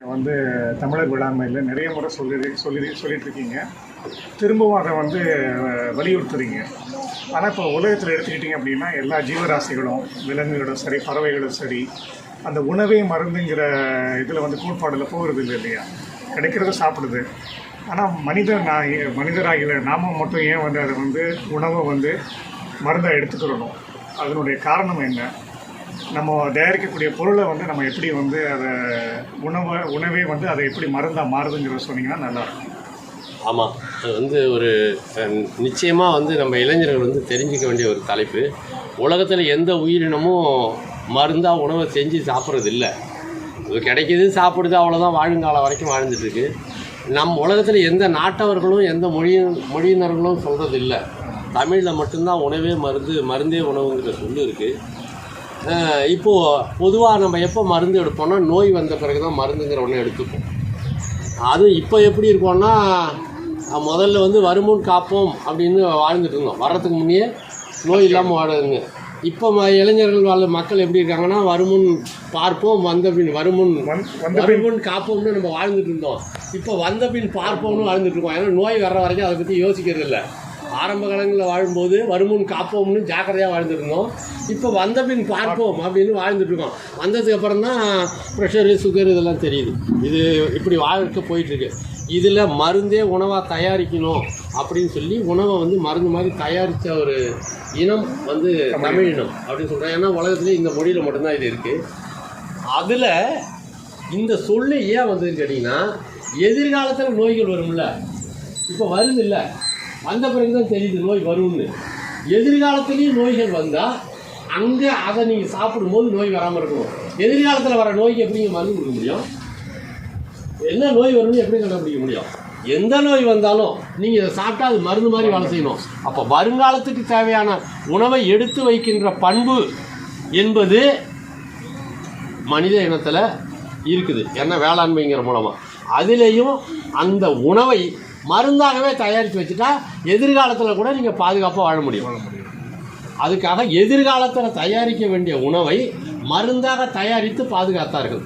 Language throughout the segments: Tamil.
வந்து தமிழர் விழாமையில் நிறைய முறை சொல்லி சொல்லி சொல்லிட்டு இருக்கீங்க திரும்பவும் அதை வந்து வலியுறுத்துறீங்க. ஆனால் இப்போ உலகத்தில் எடுத்துக்கிட்டிங்க அப்படின்னா எல்லா ஜீவராசிகளும் விலங்குகளும் சரி பறவைகளும் சரி அந்த உணவே மருந்துங்கிற இதில் வந்து கோட்பாடில் போகிறது இல்லை இல்லையா? கிடைக்கிறத சாப்பிடுது ஆனால் மனிதர் நான் மனிதராகிற நாம மட்டும் ஏன் வந்து அதை வந்து உணவை வந்து மருந்தாக எடுத்துக்கிறணும்? அதனுடைய காரணம் என்ன? நம்ம தயாரிக்கக்கூடிய பொருளை வந்து நம்ம எப்படி வந்து அதை உணவை உணவே வந்து அதை எப்படி மருந்தாக மாறுதுங்கிறத சொன்னீங்கன்னா நல்லாயிருக்கும். ஆமாம் அது வந்து ஒரு நிச்சயமாக வந்து நம்ம இளைஞர்கள் வந்து தெரிஞ்சுக்க வேண்டிய ஒரு தலைப்பு. உலகத்தில் எந்த உயிரினமும் மருந்தாக உணவை செஞ்சு சாப்பிட்றது இல்லை இது கிடைக்கிது சாப்பிடுது அவ்வளோதான் வாழுங்காலம் வரைக்கும் வாழ்ந்துட்டுருக்கு. நம் உலகத்தில் எந்த நாட்டவர்களும் எந்த மொழியின் மொழியினர்களும் சொல்கிறது இல்லை தமிழில் மட்டும்தான் உணவே மருந்து மருந்தே உணவுங்கிற சொல்லு இருக்குது இப்போது பொதுவாக நம்ம எப்போ மருந்து எடுப்போம்னா நோய் வந்த பிறகு தான் மருந்துங்கிற ஒன்று எடுத்துப்போம். அதுவும் இப்போ எப்படி இருக்கோம்னா அஹ் முதல்ல வந்து வருமுன் காப்போம் அப்படின்னு வாழ்ந்துட்டு இருந்தோம். வர்றதுக்கு முன்னே நோய் இல்லாமல் வாழுதுங்க இப்போ ம இளைஞர்கள் வாழ் மக்கள் எப்படி இருக்காங்கன்னா வருமுன் பார்ப்போம் வந்த பின் வருமுன் வருமுன் காப்போம்னு நம்ம வாழ்ந்துட்டு இருந்தோம். இப்போ வந்த பின் பார்ப்போம்னு வாழ்ந்துட்டு இருக்கோம். ஏன்னா நோய் வர்ற வரைக்கும் அதை பற்றி யோசிக்கிறது இல்லை. ஆரம்ப காலங்களில் வாழும்போது வருமுன் காப்போம்னு ஜாக்கிரதையாக வாழ்ந்துருந்தோம். இப்போ வந்த பின் பார்ப்போம் அப்படின்னு வாழ்ந்துட்டுருக்கோம். வந்ததுக்கப்புறம் வந்ததுக்கு அப்புறம் தான் ப்ரெஷரு சுகர் இதெல்லாம் தெரியுது. இது இப்படி வாழ்க்கை போயிட்டுருக்கு. இதில் மருந்தே உணவாக தயாரிக்கணும் அப்படின்னு சொல்லி உணவை வந்து மருந்து மாதிரி தயாரித்த ஒரு இனம் வந்து தமிழ் இனம் அப்படின்னு சொல்கிறேன் ஏன்னா உலகத்துலேயே இந்த மொழியில் மட்டும்தான் இது இருக்குது அதில் இந்த சொல்லு ஏன் வந்ததுன்னு கேட்டிங்கன்னா எதிர்காலத்தில் நோய்கள் வரும்ல. இப்போ வருது இல்லை வந்த பிறகு தான் தெரியுது நோய் வரும்னு. எதிர்காலத்துலேயும் நோய்கள் வந்தால் அங்கே அதை நீங்கள் சாப்பிடும்போது நோய் வராமல் இருக்கணும் எதிர்காலத்தில் வர நோய்க்கு எப்படி நீங்கள் மருந்து கொடுக்க முடியும்? என்ன நோய் வரும்னு எப்படி கண்டுபிடிக்க முடியும்? எந்த நோய் வந்தாலும் நீங்கள் இதை சாப்பிட்டா அது மருந்து மாதிரி வேலை செய்யணும். அப்போ வருங்காலத்துக்கு தேவையான உணவை எடுத்து வைக்கின்ற பண்பு என்பது மனித இனத்தில் இருக்குது. என்ன வேளாண்மைங்கிற மூலமாக அதுலேயும் அந்த உணவை மருந்தாகவே தயாரித்து வச்சுட்டா எதிர்காலத்தில் கூட நீங்கள் பாதுகாப்பாக வாழ முடியும். வாழ முடியும். அதுக்காக எதிர்காலத்தில் தயாரிக்க வேண்டிய உணவை மருந்தாக தயாரித்து பாதுகாத்தார்கள்.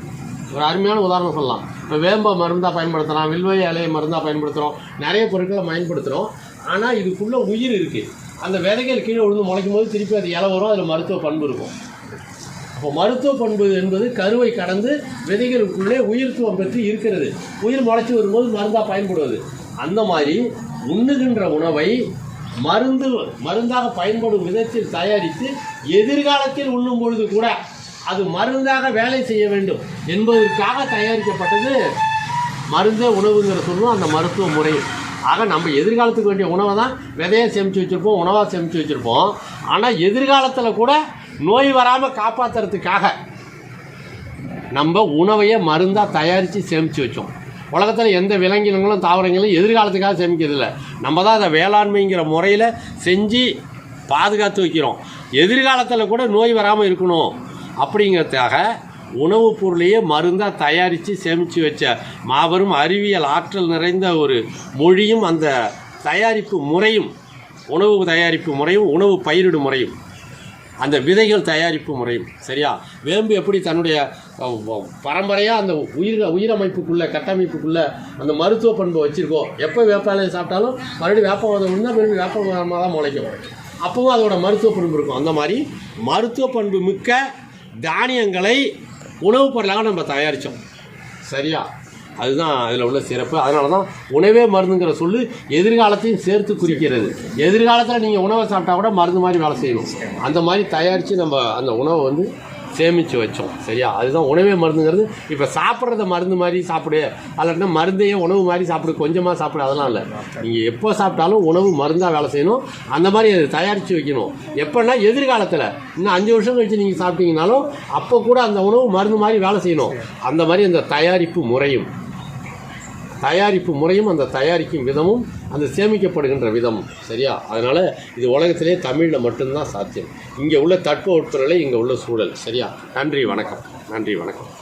ஒரு அருமையான உதாரணம் சொல்லலாம். இப்போ வேம்ப மருந்தாக பயன்படுத்தலாம் வில்வ இலையை மருந்தாக பயன்படுத்துகிறோம் நிறைய பொருட்களை பயன்படுத்துகிறோம் ஆனால் இதுக்குள்ளே உயிர் இருக்குது அந்த விதைகள் கீழே விழுந்து முளைக்கும் போது திருப்பி அது இலை வரும் அதில் மருத்துவ பண்பு இருக்கும். அப்போ மருத்துவ பண்பு என்பது கருவை கடந்து விதைகளுக்குள்ளே உயிர்த்துவம் பெற்று இருக்கிறது. உயிர் முளைச்சி வரும்போது மருந்தாக பயன்படுவது. அந்த மாதிரி உண்ணுகின்ற உணவை மருந்து மருந்தாக பயன்படும் விதத்தில் தயாரித்து எதிர்காலத்தில் உண்ணும் பொழுது கூட அது மருந்தாக வேலை செய்ய வேண்டும் என்பதற்காக தயாரிக்கப்பட்டது மருந்தே உணவுங்கிற சொல்லுவோம் அந்த மருத்துவ முறை. ஆக நம்ம எதிர்காலத்துக்கு வேண்டிய உணவை தான் விதையை சேமித்து வச்சுருப்போம் உணவாக சேமித்து வச்சுருப்போம். ஆனால் எதிர்காலத்தில் கூட நோய் வராமல் காப்பாற்றுறதுக்காக நம்ம உணவையே மருந்தாக தயாரித்து சேமித்து வச்சோம். உலகத்தில் எந்த விலங்கினங்களும் தாவரங்களும் எதிர்காலத்துக்காக சேமிக்கிறதில்ல. நம்ம தான் அதை வேளாண்மைங்கிற முறையில் செஞ்சு பாதுகாத்து வைக்கிறோம். எதிர்காலத்தில் கூட நோய் வராமல் இருக்கணும். அப்படிங்கிறதுக்காக உணவுப் பொருளையே மருந்தாக தயாரித்து சேமித்து வச்ச மாபெரும் அறிவியல் ஆற்றல் நிறைந்த ஒரு மொழியும் அந்த தயாரிப்பு முறையும் உணவு தயாரிப்பு முறையும் உணவு பயிரிடும் முறையும். அந்த விதைகள் தயாரிப்பு முறையும் சரியா? வேம்பு எப்படி தன்னுடைய பரம்பரையாக அந்த உயிர் உயிரமைப்புக்குள்ளே கட்டமைப்புக்குள்ளே அந்த மருத்துவ பண்பை வச்சுருக்கோம் எப்போ வேப்பாலையை சாப்பிட்டாலும் மறுபடியும் வேப்பவாதம் இருந்தால் மறுபடியும் வேப்பமாக தான் முளைக்கும். அப்போவும் அதோட மருத்துவ பண்பு இருக்கும். அந்த மாதிரி மருத்துவ பண்பு மிக்க தானியங்களை உணவுப் பொருளாக நம்ம தயாரித்தோம் சரியா? அதுதான் அதில் உள்ள சிறப்பு. அதனால தான் உணவே மருந்துங்கிற சொல்லு எதிர்காலத்தையும் சேர்த்து குறிக்கிறது. எதிர்காலத்தில் நீங்கள் உணவை சாப்பிட்டா கூட மருந்து மாதிரி வேலை செய்யணும் அந்த மாதிரி தயாரித்து நம்ம அந்த உணவை வந்து சேமித்து வச்சோம். சரியா? அதுதான் உணவே மருந்துங்கிறது. இப்போ சாப்பிட்றத மருந்து மாதிரி சாப்பிடு. அல்லனா மருந்தையே உணவு மாதிரி சாப்பிடு. கொஞ்சமாக சாப்பிடு. அதெல்லாம் இல்லை. நீங்கள் எப்போ சாப்பிட்டாலும் உணவு மருந்தாக வேலை செய்யணும். அந்த மாதிரி அதை தயாரித்து வைக்கணும். எப்போன்னா எதிர்காலத்தில். இன்னும் அஞ்சு வருஷம் கழிச்சு நீங்கள் சாப்பிட்டீங்கனாலும் அப்போ கூட அந்த உணவு மருந்து மாதிரி வேலை செய்யணும். அந்த மாதிரி அந்த தயாரிப்பு முறையும். தயாரிப்பு முறையும் அந்த தயாரிக்கும் விதமும் அந்த சேமிக்கப்படுகின்ற விதமும். சரியா? அதனால் இது உலகத்திலே தமிழில் மட்டும்தான் சாத்தியம். இங்கே உள்ள தட்ப இங்கே உள்ள சூழல். சரியா? நன்றி வணக்கம். நன்றி வணக்கம்.